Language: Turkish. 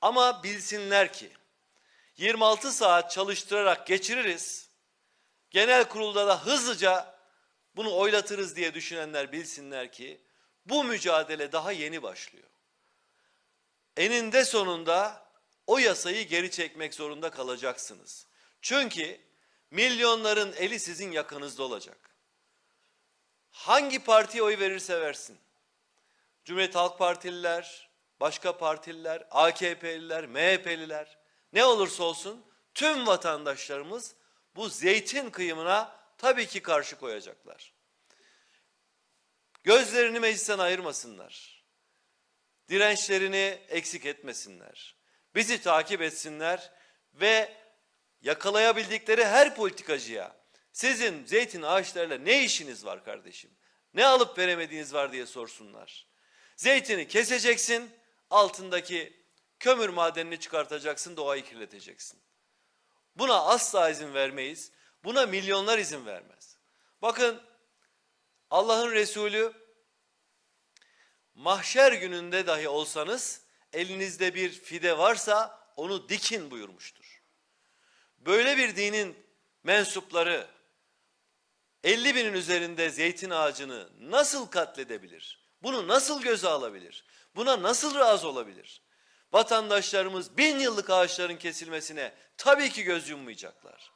Ama bilsinler ki 26 saat çalıştırarak geçiririz. Genel kurulda da hızlıca bunu oylatırız diye düşünenler bilsinler ki bu mücadele daha yeni başlıyor. Eninde sonunda o yasayı geri çekmek zorunda kalacaksınız. Çünkü milyonların eli sizin yakınızda olacak. Hangi partiye oy verirse versin. Cumhuriyet Halk Partililer, başka partililer, AKP'liler, MHP'liler ne olursa olsun tüm vatandaşlarımız bu zeytin kıyımına tabii ki karşı koyacaklar. Gözlerini meclisten ayırmasınlar. Dirençlerini eksik etmesinler. Bizi takip etsinler ve yakalayabildikleri her politikacıya sizin zeytin ağaçlarıyla ne işiniz var kardeşim? Ne alıp veremediğiniz var diye sorsunlar. Zeytini keseceksin, altındaki kömür madenini çıkartacaksın, doğayı kirleteceksin. Buna asla izin vermeyiz. Buna milyonlar izin vermez. Bakın Allah'ın Resulü mahşer gününde dahi olsanız elinizde bir fide varsa onu dikin buyurmuştur. Böyle bir dinin mensupları 50 binin üzerinde zeytin ağacını nasıl katledebilir? Bunu nasıl göze alabilir? Buna nasıl razı olabilir? Vatandaşlarımız bin yıllık ağaçların kesilmesine tabii ki göz yummayacaklar.